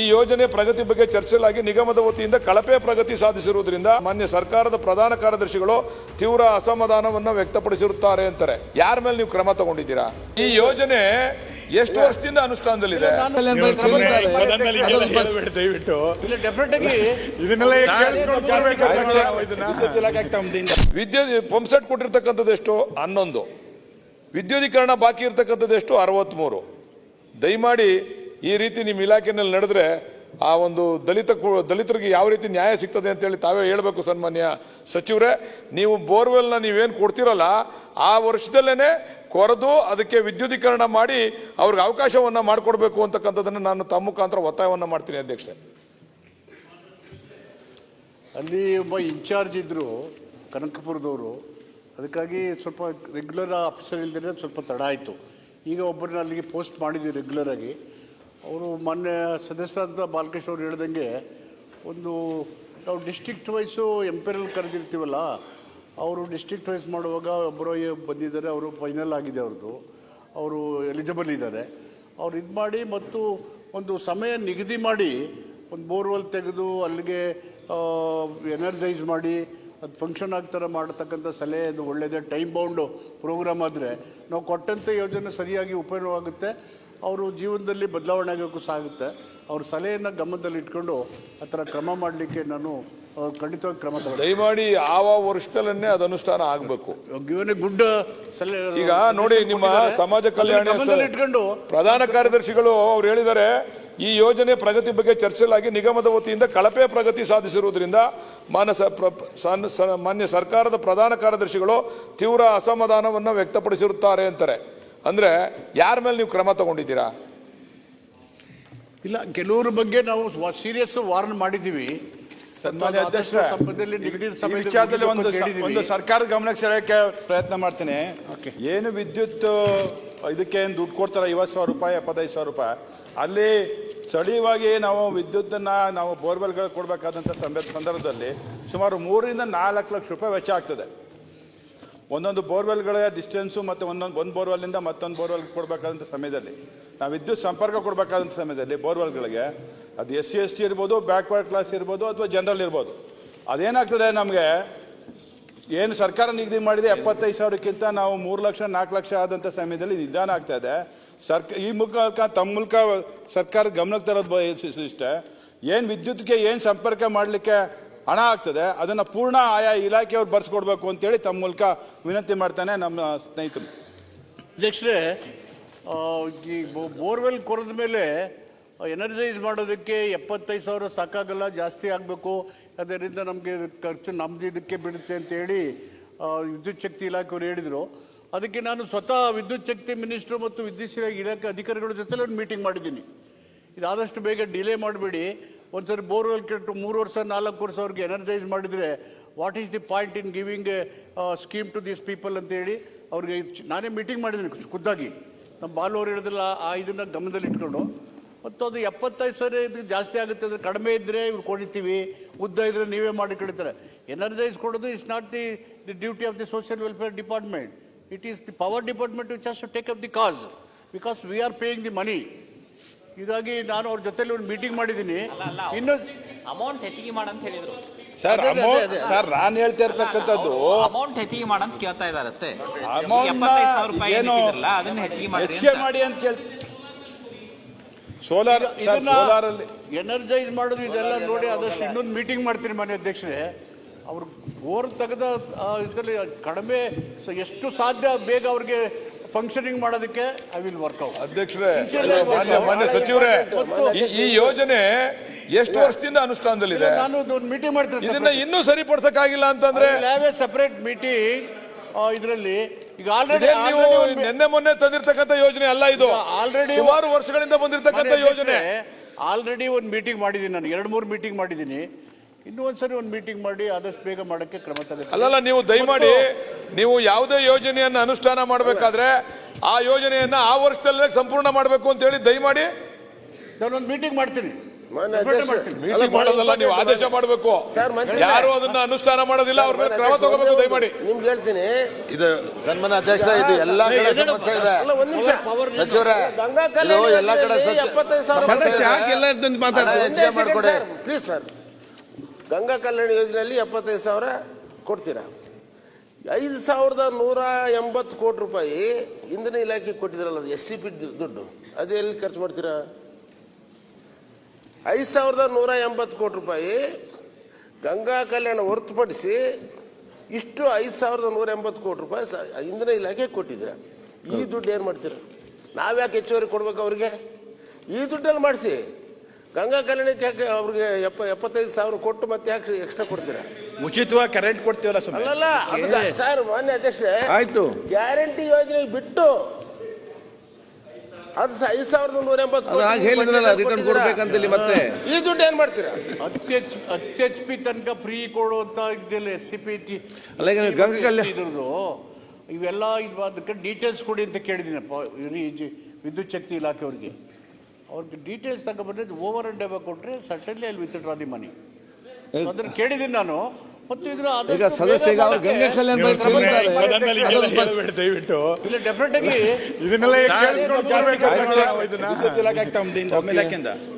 ಈ ಯೋಜನೆ ಪ್ರಗತಿ ಬಗ್ಗೆ ಚರ್ಚೆಲಾಗಿ ನಿಗಮದ ವತಿಯಿಂದ ಕಳಪೆ ಪ್ರಗತಿ ಸಾಧಿಸಿರುವುದರಿಂದ ಮಾನ್ಯ ಸರ್ಕಾರದ ಪ್ರಧಾನ ಕಾರ್ಯದರ್ಶಿಗಳು ತೀವ್ರ ಅಸಮಾಧಾನವನ್ನು ವ್ಯಕ್ತಪಡಿಸಿರುತ್ತಾರೆ ಅಂತಾರೆ. ಯಾರ ಮೇಲೆ ನೀವು ಕ್ರಮ ತಗೊಂಡಿದ್ದೀರಾ? ಈ ಯೋಜನೆ ಎಷ್ಟು ವರ್ಷದಿಂದ ಅನುಷ್ಠಾನದಲ್ಲಿದೆ? ಸದನದಲ್ಲಿ ಪಂಪ್ ದಯವಿಟ್ಟು. ವಿದ್ಯುತ್ ಪಂಪ್ಸೆಟ್ ಕೊಟ್ಟಿರ್ತಕ್ಕಂಥದ್ದು ಎಷ್ಟು? ಹನ್ನೊಂದು. ವಿದ್ಯುದೀಕರಣ ಬಾಕಿ ಇರ್ತಕ್ಕಂಥದ್ದು ಎಷ್ಟು? ಅರವತ್ತ್ಮೂರು ದಯಮಾಡಿ ಈ ರೀತಿ ನಿಮ್ಮ ಇಲಾಖೆನಲ್ಲಿ ನಡೆದ್ರೆ ಆ ಒಂದು ದಲಿತ ದಲಿತರಿಗೆ ಯಾವ ರೀತಿ ನ್ಯಾಯ ಸಿಗ್ತದೆ ಅಂತೇಳಿ ತಾವೇ ಹೇಳಬೇಕು ಸನ್ಮಾನ್ಯ ಸಚಿವರೇ. ನೀವು ಬೋರ್ವೆಲ್ನ ನೀವೇನು ಕೊಡ್ತಿರಲ್ಲ, ಆ ವರ್ಷದಲ್ಲೇ ಕೊರೆದು ಅದಕ್ಕೆ ವಿದ್ಯುದೀಕರಣ ಮಾಡಿ ಅವ್ರಿಗೆ ಅವಕಾಶವನ್ನು ಮಾಡಿಕೊಡ್ಬೇಕು ಅಂತಕ್ಕಂಥದ್ದನ್ನು ನಾನು ತಮ್ಮ ಮುಖಾಂತರ ಒತ್ತಾಯವನ್ನು ಮಾಡ್ತೀನಿ ಅಧ್ಯಕ್ಷರೇ. ಅಲ್ಲಿ ಒಬ್ಬ ಇನ್ಚಾರ್ಜ್ ಇದ್ದರು ಕನಕಪುರದವರು. ಅದಕ್ಕಾಗಿ ಸ್ವಲ್ಪ ರೆಗ್ಯುಲರ್ ಆಫೀಸರ್ ಇಲ್ದೇ ಸ್ವಲ್ಪ ತಡ ಆಯಿತು. ಈಗ ಒಬ್ಬರನ್ನ ಅಲ್ಲಿಗೆ ಪೋಸ್ಟ್ ಮಾಡಿದ್ವಿ ರೆಗ್ಯುಲರ್ ಆಗಿ. ಅವರು ಮೊನ್ನೆ ಸದಸ್ಯರಾದ ಬಾಲಕೃಷ್ಣ ಅವ್ರು ಹೇಳ್ದಂಗೆ ಒಂದು ನಾವು ಡಿಸ್ಟ್ರಿಕ್ಟ್ ವೈಸು ಎಂಪೆರಲ್ ಕರೆದಿರ್ತೀವಲ್ಲ, ಅವರು ಡಿಸ್ಟ್ರಿಕ್ಟ್ ವೈಸ್ ಮಾಡುವಾಗ ಒಬ್ಬರು ಬಂದಿದ್ದಾರೆ, ಅವರು ಫೈನಲ್ ಆಗಿದೆ ಅವ್ರದ್ದು. ಅವರು ಎಲಿಜಿಬಲ್ ಇದ್ದಾರೆ. ಅವ್ರು ಇದು ಮಾಡಿ ಮತ್ತು ಒಂದು ಸಮಯ ನಿಗದಿ ಮಾಡಿ ಒಂದು ಬೋರ್ವೆಲ್ ತೆಗೆದು ಅಲ್ಲಿಗೆ ಎನರ್ಜೈಸ್ ಮಾಡಿ, ಅದು ಫಂಕ್ಷನ್ ಆಗ್ತಾರೆ ಮಾಡತಕ್ಕಂಥ ಸಲಹೆ ಅದು ಒಳ್ಳೆಯದೇ ಟೈಮ್ ಬೌಂಡು ಪ್ರೋಗ್ರಾಮ್ ಆದರೆ ನಾವು ಕೊಟ್ಟಂಥ ಯೋಜನೆ ಸರಿಯಾಗಿ ಉಪಯೋಗವಾಗುತ್ತೆ. ಅವರು ಜೀವನದಲ್ಲಿ ಬದಲಾವಣೆ ಆಗೋಕ್ಕೂ ಸಾಗುತ್ತೆ. ಅವ್ರ ಸಲಹೆಯನ್ನು ಗಮನದಲ್ಲಿ ಇಟ್ಕೊಂಡು ಆ ಥರ ಕ್ರಮ ಮಾಡಲಿಕ್ಕೆ ನಾನು ಖಂಡಿತವಾಗಿ ಕ್ರಮ ದಯಮಾಡಿ ಯಾವ ವರ್ಷದಲ್ಲೇ ಅದು ಅನುಷ್ಠಾನ ಆಗಬೇಕು. ಗುಡ್ ಸಲಹೆ ಈಗ ನೋಡಿ ನಿಮ್ಮ ಸಮಾಜ ಕಲ್ಯಾಣ ಗಮನದಲ್ಲಿ ಇಟ್ಕೊಂಡು ಪ್ರಧಾನ ಕಾರ್ಯದರ್ಶಿಗಳು ಅವ್ರು ಹೇಳಿದ್ದಾರೆ ಈ ಯೋಜನೆ ಪ್ರಗತಿ ಬಗ್ಗೆ ಚರ್ಚೆಲಾಗಿ ನಿಗಮದ ವತಿಯಿಂದ ಕಳಪೆ ಪ್ರಗತಿ ಸಾಧಿಸಿರುವುದರಿಂದ ಮಾನ್ಯ ಸ- ಪ್ರ- ಸನ್- ಸ- ಮಾನ್ಯ ಸರ್ಕಾರದ ಪ್ರಧಾನ ಕಾರ್ಯದರ್ಶಿಗಳು ತೀವ್ರ ಅಸಮಾಧಾನವನ್ನು ವ್ಯಕ್ತಪಡಿಸಿರುತ್ತಾರೆ ಅಂತಾರೆ. ಅಂದ್ರೆ ಯಾರ ಮೇಲೆ ನೀವು ಕ್ರಮ ತಗೊಂಡಿದ್ದೀರಾ? ಇಲ್ಲ ಕೆಲವ್ರ ಬಗ್ಗೆ ನಾವು ಸೀರಿಯಸ್ ವಾರ್ನ್ ಮಾಡಿದ್ದೀವಿ. ಸನ್ಮಾನ್ಯ ಅಧ್ಯಕ್ಷರ ವಿಚಾರದಲ್ಲಿ ಒಂದು. ಒಂದು ಸರ್ಕಾರದ ಗಮನಕ್ಕೆ ಸೆಳೆಯಕ್ಕೆ ಪ್ರಯತ್ನ ಮಾಡ್ತೀನಿ. ಏನು ವಿದ್ಯುತ್ ಇದಕ್ಕೆ ಏನು ದುಡ್ಡು ಕೊಡ್ತಾರೆ ಐವತ್ತು ಸಾವಿರ ರೂಪಾಯಿ ಎಪ್ಪತ್ತೈದು ಸಾವಿರ ರೂಪಾಯಿ? ಅಲ್ಲಿ ಸ್ಥಳೀಯವಾಗಿ ನಾವು ವಿದ್ಯುತ್ತನ್ನ ನಾವು ಬೋರ್ವೆಲ್ಗಳು ಕೊಡಬೇಕಾದಂಥ ಸಂದರ್ಭದಲ್ಲಿ ಸುಮಾರು ಮೂರರಿಂದ ನಾಲ್ಕು ಲಕ್ಷ ರೂಪಾಯಿ ವೆಚ್ಚ ಆಗ್ತದೆ. ಒಂದೊಂದು ಬೋರ್ವೆಲ್ಗಳ ಡಿಸ್ಟೆನ್ಸು ಮತ್ತು ಒಂದೊಂದು, ಒಂದು ಬೋರ್ವೆಲ್ನಿಂದ ಮತ್ತೊಂದು ಬೋರ್ವೆಲ್ ಕೊಡಬೇಕಾದಂಥ ಸಮಯದಲ್ಲಿ. ನಾವು ವಿದ್ಯುತ್ ಸಂಪರ್ಕ ಕೊಡಬೇಕಾದಂಥ ಸಮಯದಲ್ಲಿ ಬೋರ್ವೆಲ್ಗಳಿಗೆ, ಅದು ಎಸ್ ಸಿ, ಎಸ್ ಟಿ ಇರ್ಬೋದು ಬ್ಯಾಕ್ವರ್ಡ್ ಕ್ಲಾಸ್ ಇರ್ಬೋದು ಅಥವಾ ಜನರಲ್ ಇರ್ಬೋದು. ಅದೇನಾಗ್ತದೆ ನಮಗೆ, ಏನು ಸರ್ಕಾರ ನಿಗದಿ ಮಾಡಿದೆ ಎಪ್ಪತ್ತೈದು ಸಾವಿರಕ್ಕಿಂತ ನಾವು ಮೂರು ಲಕ್ಷ, ನಾಲ್ಕು ಲಕ್ಷ ಆದಂಥ ಸಮಯದಲ್ಲಿ ನಿಧಾನ ಆಗ್ತಾ ಇದೆ. ಸರ್ಕ, ಈ ಮೂಲಕ ತಮ್ಮ ಮೂಲಕ ಸರ್ಕಾರದ ಗಮನಕ್ಕೆ ತರೋದು ಇಷ್ಟೇ. ಏನು ವಿದ್ಯುತ್ಗೆ ಏನು ಸಂಪರ್ಕ ಮಾಡಲಿಕ್ಕೆ ಹಣ ಆಗ್ತದೆ, ಅದನ್ನು ಪೂರ್ಣ ಆಯಾ ಇಲಾಖೆಯವ್ರು ಬರ್ಸ್ಕೊಡ್ಬೇಕು ಅಂತೇಳಿ ತಮ್ಮ ಮೂಲಕ ವಿನಂತಿ ಮಾಡ್ತಾನೆ ನಮ್ಮ ಸ್ನೇಹಿತರು. ಅಧ್ಯಕ್ಷರೇ ಈ ಬೋರ್ವೆಲ್ ಕೊರೆದ ಮೇಲೆ ಎನರ್ಜೈಸ್ ಮಾಡೋದಕ್ಕೆ ಎಪ್ಪತ್ತೈದು ಸಾವಿರ ಸಾಕಾಗಲ್ಲ, ಜಾಸ್ತಿ ಆಗಬೇಕು, ಅದರಿಂದ ನಮಗೆ ಖರ್ಚು ನಮ್ದು ಇದಕ್ಕೆ ಬೀಳುತ್ತೆ ಅಂತೇಳಿ ವಿದ್ಯುತ್ ಶಕ್ತಿ ಇಲಾಖೆಯವರು ಹೇಳಿದರು. ಅದಕ್ಕೆ ನಾನು ಸ್ವತಃ ವಿದ್ಯುತ್ ಶಕ್ತಿ ಮಿನಿಸ್ಟ್ರು ಮತ್ತು ವಿದ್ಯುತ್ ಇಲಾಖೆ ಅಧಿಕಾರಿಗಳ ಜೊತೆಲಿ ಒಂದು ಮೀಟಿಂಗ್ ಮಾಡಿದ್ದೀನಿ. ಇದಾದಷ್ಟು ಬೇಗ ಡಿಲೇ ಮಾಡಬೇಡಿ. ಒಂದ್ಸರಿ ಬೋರ್ವೆಲ್ ಕೆಟ್ಟು ಮೂರು ವರ್ಷ, ನಾಲ್ಕು ವರ್ಷ ಅವ್ರಿಗೆ ಎನರ್ಜೈಸ್ ಮಾಡಿದರೆ what is the point in giving scheme to these people ಅಂತೇಳಿ ಅವ್ರಿಗೆ ನಾನೇ ಮೀಟಿಂಗ್ ಮಾಡಿದ್ದೀನಿ ಖುದ್ದಾಗಿ. ನಮ್ಮ ಬಾಲು ಅವ್ರು ಹೇಳಿದ್ರಲ್ಲ, ಆ ಇದನ್ನು ಗಮನದಲ್ಲಿ ಇಟ್ಕೊಂಡು, ಮತ್ತು ಅದು ಎಪ್ಪತ್ತೈದು ಸಾವಿರ ಇದು ಜಾಸ್ತಿ ಆಗುತ್ತೆ ಅಂದರೆ ಕಡಿಮೆ ಇದ್ದರೆ ಇವ್ರು ಕೊಡಿತೀವಿ, ಉದ್ದ ಇದ್ದರೆ ನೀವೇ ಮಾಡಿ ಕಳಿತಾರೆ ಎನರ್ಜೈಸ್ ಕೊಡೋದು is not the the duty of the social welfare department it is the power department which has to take up the cost because we are paying the money ಹೀಗಾಗಿ ನಾನು ಅವ್ರ ಜೊತೆಲಿ ಒಂದು ಮೀಟಿಂಗ್ ಮಾಡಿದ್ದೀನಿ. ಇನ್ನು ಅಮೌಂಟ್ ಹೆಚ್ಚಿಗೆ ಮಾಡಂತ ಹೇಳಿದ್ರು. ಸರ್ ಅಮೌಂಟ್ ಸರ್ ನಾನು ಹೇಳ್ತಾ ಇರ್ತಕ್ಕಂಥದ್ದು ಅಮೌಂಟ್ ಹೆಚ್ಚಿಗೆ ಮಾಡಂತ ಕೇಳ್ತಾ ಇದ್ದಾರೆ ಅಷ್ಟೇ. ರೂಪಾಯಿ ಏನು ಅದನ್ನ ಹೆಚ್ಚಿಗೆ ಮಾಡಿ ಹೆಚ್ಚಿಗೆ ಮಾಡಿ ಅಂತ ಕೇಳಿ ಸೋಲಾರ್ ಸೋಲಾರ್ ಅಲ್ಲಿ ಎನರ್ಜೈಸ್ ಮಾಡೋದು ಇದೆಲ್ಲ ನೋಡಿ ಆದಷ್ಟು ಇನ್ನೊಂದು ಮೀಟಿಂಗ್ ಮಾಡ್ತೀನಿ ಮನೆ ಅಧ್ಯಕ್ಷರೇ. ಅವ್ರು ಬೋರ್ ತೆಗೆದ ಇದರಲ್ಲಿ ಕಡಿಮೆ ಸ- ಎಷ್ಟು ಸಾಧ್ಯ ಬೇಗ ಅವ್ರಿಗೆ ಫಂಕ್ಷನಿಂಗ್ ಮಾಡೋದಕ್ಕೆ ಐ ವಿಲ್ ವರ್ಕ್ಔಟ್ ಅಧ್ಯಕ್ಷರೇ ಮಾನ್ಯ ಮಾನ್ಯ ಸಚಿವರೇ ಈ- ಈ ಯೋಜನೆ ಎಷ್ಟು ವರ್ಷದಿಂದ ಅನುಷ್ಠಾನದಲ್ಲಿದೆ? ನಾನು ಒಂದು ಮೀಟಿಂಗ್ ಮಾಡ್ತೀನಿ ಇದನ್ನ ಇನ್ನೂ ಸರಿಪಡಿಸಕ್ಕಾಗಿಲ್ಲ ಅಂತಂದ್ರೆ? ಹ್ಯಾವ್ ಎ ಸೆಪರೇಟ್ ಮೀಟಿಂಗ್ ಇದರಲ್ಲಿ. ಈಗ ಆಲ್ರೆಡಿ ಇದೇನ್ ನೀವು ನಿನ್ನೆ ಮೊನ್ನೆ ತಂದಿರ್ತಕ್ಕಂಥ ಯೋಜನೆ ಅಲ್ಲ ಇದು. ಆಲ್ರೆಡಿ ಸುಮಾರು ವರ್ಷಗಳಿಂದ ಬಂದಿರತಕ್ಕಂಥ ಯೋಜನೆ. ಆಲ್ರೆಡಿ ಒಂದು ಮೀಟಿಂಗ್ ಮಾಡಿದ್ದೀನಿ ನಾನು. ಎರಡು ಮೂರು ಮೀಟಿಂಗ್ ಮಾಡಿದ್ದೀನಿ. ಇನ್ನೂ ಒಂದ್ಸರಿ ಒಂದು ಮೀಟಿಂಗ್ ಮಾಡಿ ಆದಷ್ಟು ಬೇಗ ಮಾಡಕ್ಕೆ ಕ್ರಮ ತಗೊಳ್ಳಿ ಅಲ್ಲಲ್ಲ ನೀವು ದಯಮಾಡಿ ನೀವು ಯಾವುದೇ ಯೋಜನೆಯನ್ನ ಅನುಷ್ಠಾನ ಮಾಡಬೇಕಾದ್ರೆ ಆ ಯೋಜನೆಯನ್ನ ಆ ವರ್ಷದಲ್ಲೇ ಸಂಪೂರ್ಣ ಮಾಡಬೇಕು ಅಂತ ಹೇಳಿ ದಯಮಾಡಿ. ನಾನೊಂದು ಮೀಟಿಂಗ್ ಮಾಡ್ತೀನಿ. ಮಾನ್ಯ Definitely ಅಧ್ಯಕ್ಷ ಮಾಡ್ತೀನಿ. ಅಲ್ಲ, ಮೀಟಿಂಗ್ ಮಾಡೋದಲ್ಲ ನೀವು ಆದೇಶ ಮಾಡಬೇಕು. ಸರ್, ಮಂತ್ರಿ- ಯಾರು ಅದನ್ನ ಅನುಷ್ಠಾನ ಮಾಡೋದಿಲ್ಲ ಅವ್ರ ಮೇಲೆ ಕ್ರಮ ತಗೋಬೇಕು ದಯಮಾಡಿ. ನಿಮ್ಗೆ ಹೇಳ್ತೀನಿ. ಇದು ಸನ್ಮಾನ ಅಧ್ಯಕ್ಷ ಇದು ಎಲ್ಲಾ ಕಡೆ ಸಮಸ್ಯೆ ಇದೆ. ಅಲ್ಲ ಒಂದ್ ನಿಮಿಷ. ಸಚಿವರೇ ಗಂಗಾ ಇದು ಎಲ್ಲಾ ಕಡೆ ಎಪ್ಪತ್ತೈದು ಸಾವಿರ ಸಮಸ್ಯೆ ಇದೆ. ಹೆಚ್ಚಿಗೆ ಮಾಡ್ಕೊಡಿ. Please sir. ಗಂಗಾ ಕಲ್ಯಾಣ ಯೋಜನೆಯಲ್ಲಿ ಎಪ್ಪತ್ತೈದು ಸಾವಿರ ಕೊಡ್ತೀರಾ? ಐದು ಸಾವಿರದ ನೂರ ಎಂಬತ್ತು ಕೋಟಿ ರೂಪಾಯಿ ಇಂಧನ ಇಲಾಖೆಗೆ ಕೊಟ್ಟಿದ್ರಲ್ಲ ಎಸ್ ಸಿ ಪಿ ದುಡ್ಡು. ಅದು ಎಲ್ಲಿ ಖರ್ಚು ಮಾಡ್ತೀರಾ? ಐದು ಸಾವಿರದ ನೂರ ಎಂಬತ್ತು ಕೋಟಿ ರೂಪಾಯಿ ಗಂಗಾ ಕಲ್ಯಾಣ ಹೊರತುಪಡಿಸಿ ಇಷ್ಟು ಐದು ಸಾವಿರದ ನೂರ ಎಂಬತ್ತು ಕೋಟಿ ರೂಪಾಯಿ ಇಂಧನ ಇಲಾಖೆಗೆ ಕೊಟ್ಟಿದ್ದೀರಾ? ಈ ದುಡ್ಡು ಏನು ಮಾಡ್ತೀರಾ? ನಾವ್ಯಾಕೆ ಹೆಚ್ಚುವರಿ ಕೊಡ್ಬೇಕು ಅವ್ರಿಗೆ? ಈ ದುಡ್ಡಲ್ಲಿ ಮಾಡಿಸಿ. ಗಂಗಾ ಕಲ್ಯಾಣಕ್ಕೆ ಯಾಕೆ ಅವ್ರಿಗೆ ಎಪ್ಪ ಎಪ್ಪತ್ತೈದು ಸಾವಿರ ಕೊಟ್ಟು ಮತ್ತೆ ಯಾಕೆ ಎಕ್ಸ್ಟ್ರಾ ಕೊಡ್ತೀರಾ? ಉಚಿತವಾಗಿ ಕರೆಂಟ್ ಕೊಡ್ತೀವಲ್ಲ ಸುಮ್ಮನೆ ಅಲ್ಲಲ್ಲ ಅದು ಸರ್ ಮಾನ್ಯ ಅಧ್ಯಕ್ಷರೇ ಆಯ್ತು. ಗ್ಯಾರಂಟಿ ಯೋಜನೆ ಬಿಟ್ಟು ಅದು ಸ- ಐದು ಸಾವಿರದ ನೂರ ಎಂಬತ್ತು ಅದು ಹಾಗೆ ಹೇಳಿದ್ರಲ್ಲ ರಿಟರ್ನ್ ಕೊಟ್ಟಿದ್ದೀರಾ? ಕೊಡ್ಬೇಕಂತೇಳಿ ಮತ್ತೆ. ಈ ದುಡ್ಡು ಏನ್ ಮಾಡ್ತೀರಾ? ಅತ್ಯಚ್ ಅತ್ಯಚ್ ಪಿ ತನಕ ಫ್ರೀ ಕೊಡುವಂತ ಇದ್ದಿಲ್ಲ ಎಸ್ ಸಿ ಪಿ ಟಿ ಅಲ್ಲ, ಈಗ ನೀವು ಗಂಗಾ ಕಲ್ಯಾಣ- ಇವೆಲ್ಲ ಇದು ಅದಕ್ಕೆ ಡೀಟೇಲ್ಸ್ ಕೊಡಿ ಅಂತ ಕೇಳಿದ್ದೀನಪ್ಪ ಇವ್ರು ಈ ಜಿ- ವಿದ್ಯುತ್ ಶಕ್ತಿ ಇಲಾಖೆಯವ್ರಿಗೆ ಅವ್ರಿಗೆ ಡೀಟೇಲ್ಸ್ ತಗೊಬಂದ್ರೆ ಓವರ್ ಅಂಡ್ ಎಬ ಕೊಟ್ಟರೆ ಸಟನ್ಲಿ ಅಲ್ಲಿ ವಿತ್ ಡ್ರಾ ದಿ ಮನಿ ಅದನ್ನು ಕೇಳಿದ್ದೀನಿ ನಾನು ಮತ್ತು ಇದ್ರ ಈಗ ಆದಷ್ಟು ಸದಸ್ಯ ಈಗ ಬೇಗ ಅವ್ರು ಗಂಗಾ ಮಾಡಕ್ಕೆ- ಕಲ್ಯಾಣ ಬಗ್ಗೆ ಕೇಳಿದ್ದಾರೆ. ದಯವಿಟ್ಟು ಇಲ್ಲ ಡೆಫಿನೆಟ್ ಆಗಿ ಇದನ್ನೆಲ್ಲ ಕೇಳಿಸ್ಕೊಂಡು ಇದನ್ನ.